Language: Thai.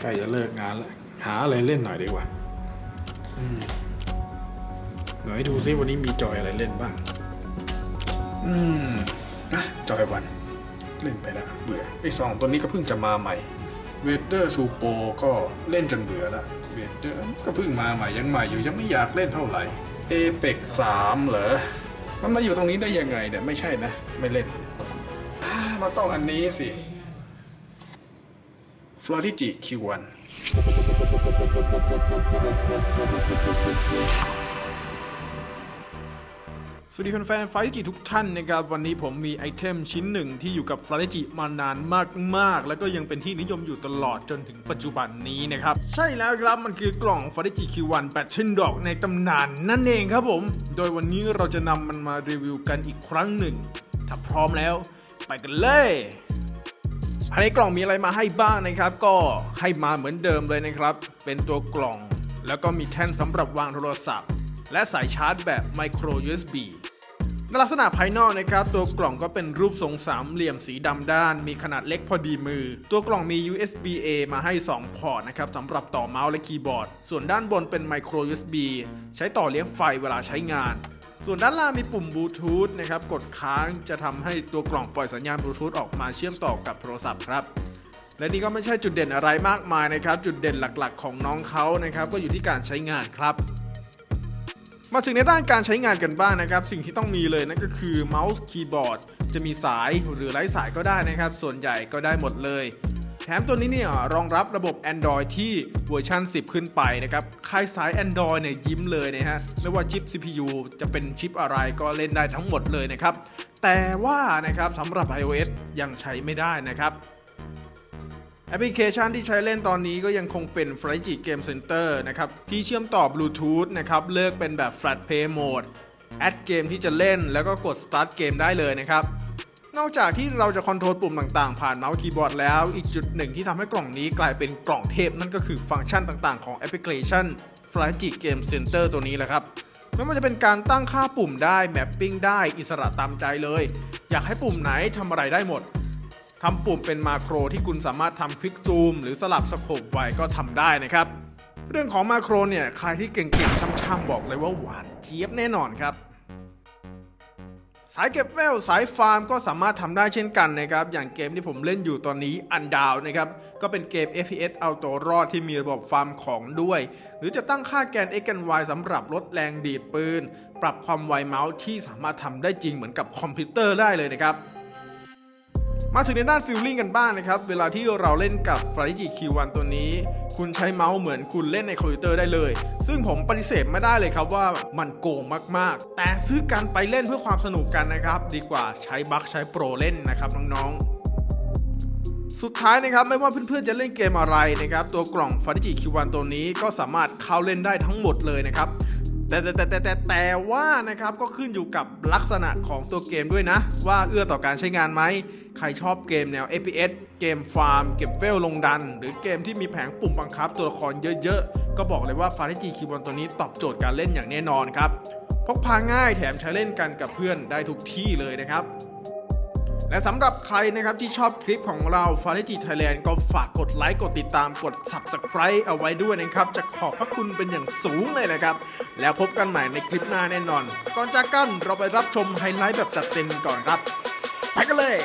ใกล้จะเลิกงานแล้ว หาอะไรเล่นหน่อยดีกว่าอืมไหนดูซิวันนี้มีจอยอะไรเล่นบ้าง อืมอะจอยวัน เล่นไปแล้วเบื่อไอสองตัวนี้ก็เพิ่งจะมาใหม่เวเดอร์ซูโปก็เล่นจนเบื่อละเวเดอร์ก็เพิ่งมาใหม่ยังใหม่อยู่ยังไม่อยากเล่นเท่าไหร่เอเปกสามเหรอ มันมาอยู่ตรงนี้ได้ยังไงเนี่ยไม่ใช่นะ ไม่เล่น มาต้องอันนี้สิ ฟลอริจิคิวันสวัสดีแฟนๆไฟจิทุกท่านนะครับ วันนี้ผมมีไอเทมชิ้นหนึ่งที่อยู่กับฟลาจิมานานมากๆ แล้วก็ยังเป็นที่นิยมอยู่ตลอดจนถึงปัจจุบันนี้นะครับ ใช่แล้วครับมันคือกล่องฟลาจิคิวันแบทเทิลดอกในตำนานนั่นเองครับผม โดยวันนี้เราจะนำมันมารีวิวกันอีกครั้งหนึ่ง ถ้าพร้อมแล้ว ไปกันเลย ภายในกล่องมีอะไรมาให้บ้างนะครับ ก็ให้มาเหมือนเดิมเลยนะครับ เป็นตัวกล่อง แล้วก็มีแท่นสำหรับวางโทรศัพท์ และสายชาร์จแบบ micro USB ในลักษณะภายนอกนะครับ ตัวกล่องก็เป็นรูปทรงสามเหลี่ยมสีดำด้าน มีขนาดเล็กพอดีมือ ตัวกล่องมี USB A มาให้ 2 พอร์ตนะครับสำหรับต่อเมาส์และคีย์บอร์ด ส่วนด้านบนเป็น micro USB ใช้ต่อเลี้ยงไฟเวลาใช้งาน ส่วนด้านล่างมีปุ่มบลูทูธนะครับ กดค้างจะทำให้ตัวกล่องปล่อยสัญญาณบลูทูธออกมาเชื่อมต่อกับโทรศัพท์ครับ และนี่ก็ไม่ใช่จุดเด่นอะไรมากมายนะครับ จุดเด่นหลักๆ ของน้องเขานะครับ ก็อยู่ที่การใช้งานครับมาถึงในด้านการใช้งานกันบ้างนะครับ สิ่งที่ต้องมีเลยนั่นก็คือเมาส์คีย์บอร์ดจะมีสายหรือไร้สายก็ได้นะครับ ส่วนใหญ่ก็ได้หมดเลย แถมตัวนี้เนี่ยรองรับระบบ Android ที่เวอร์ชัน 10 ขึ้นไปนะครับค่ายสาย Android เนี่ยยิ้มเลยนะฮะไม่ว่าชิป CPU จะเป็นชิปอะไรก็เล่นได้ทั้งหมดเลยนะครับแต่ว่านะครับสำหรับ iOS ยังใช้ไม่ได้นะครับแอปพลิเคชันที่ใช้เล่นตอนนี้ก็ยังคงเป็น f l y g i Game Center นะครับ ที่เชื่อมต่อบลูทูธนะครับ เลิกเป็นแบบ Flat Pay Mode แอดเกมที่จะเล่นแล้วก็กด Start เกมได้เลยนะครับ นอกจากที่เราจะคอนโทรลปุ่มต่างๆ ผ่านเมาส์คีย์บอร์ดแล้ว อีกจุดหนึ่งที่ทำให้กล่องนี้กลายเป็นกล่องเทพนั่นก็คือฟังก์ชันต่างๆ ของแอปพลิเคชัน f l y g i Game Center ตัวนี้แหละครับไม่ว่าจะเป็นการตั้งค่าปุ่มได้แมปปิ้งได้อิสระตามใจเลย อยากให้ปุ่มไหนทำอะไรได้หมดทำปุ่มเป็นมาโครที่คุณสามารถทำคลิกซูมหรือสลับสโคปไว้ก็ทำได้นะครับ เรื่องของมาโครเนี่ย ใครที่เก่งๆช่ำๆบอกเลยว่าหวานเจี๊ยบแน่นอนครับ สายเก็บแววสายฟาร์มก็สามารถทำได้เช่นกันนะครับ อย่างเกมที่ผมเล่นอยู่ตอนนี้อันดาวนะครับ ก็เป็นเกม FPS เอาตัวรอดที่มีระบบฟาร์มของด้วย หรือจะตั้งค่าแกน x แกน y สำหรับลดแรงดีดปืน ปรับความไวเมาส์ที่สามารถทำได้จริงเหมือนกับคอมพิวเตอร์ได้เลยนะครับ มาถึงในด้านฟิลลิ่งกันบ้างนะครับ เวลาที่เราเล่นกับ f l y g Q1 ตัวนี้ คุณใช้เมาส์เหมือนคุณเล่นในคอมพิวเตอร์ได้เลย ซึ่งผมปฏิเสธไม่ได้เลยครับว่ามันโกงมากๆ แต่ซื้อกันไปเล่นเพื่อความสนุกกันนะครับ ดีกว่าใช้บัคใช้โปรเล่นนะครับน้องๆสุดท้ายนะครับไม่ว่าเพื่อนๆจะเล่นเกมอะไรนะครับตัวกล่อง f a r i g i Q1 ตัวนี้ก็สามารถเข้าเล่นได้ทั้งหมดเลยนะครับ แต่แต่แต่แต่แต่แต่ว่านะครับก็ขึ้นอยู่กับลักษณะของตัวเกมด้วยนะ ว่าเอื้อต่อการใช้งานไหม ใครชอบเกมแนว FPS เกมฟาร์ม เก็บเวลลงดัน หรือเกมที่มีแผงปุ่มบังคับตัวละครเยอะๆ ก็บอกเลยว่า f a r i g i Keyboard ตัวนี้ตอบโจทย์การเล่นอย่างแน่นอนครับพกพาง่ายแถมใช้เล่นกันกับเพื่อนได้ทุกที่เลยนะครับ และสำหรับใครนะครับที่ชอบคลิปของเรา f a r i g i Thailand ก็ฝากกดไลค์กดติดตามกด Subscribe เอาไว้ด้วยนะครับ จะขอบพระคุณเป็นอย่างสูงเลยนะครับ แล้วพบกันใหม่ในคลิปหน้าแน่นอน ก่อนจากกันเราไปรับชมไฮไลท์แบบจัดเต็มก่อนครับ ไปกันเลย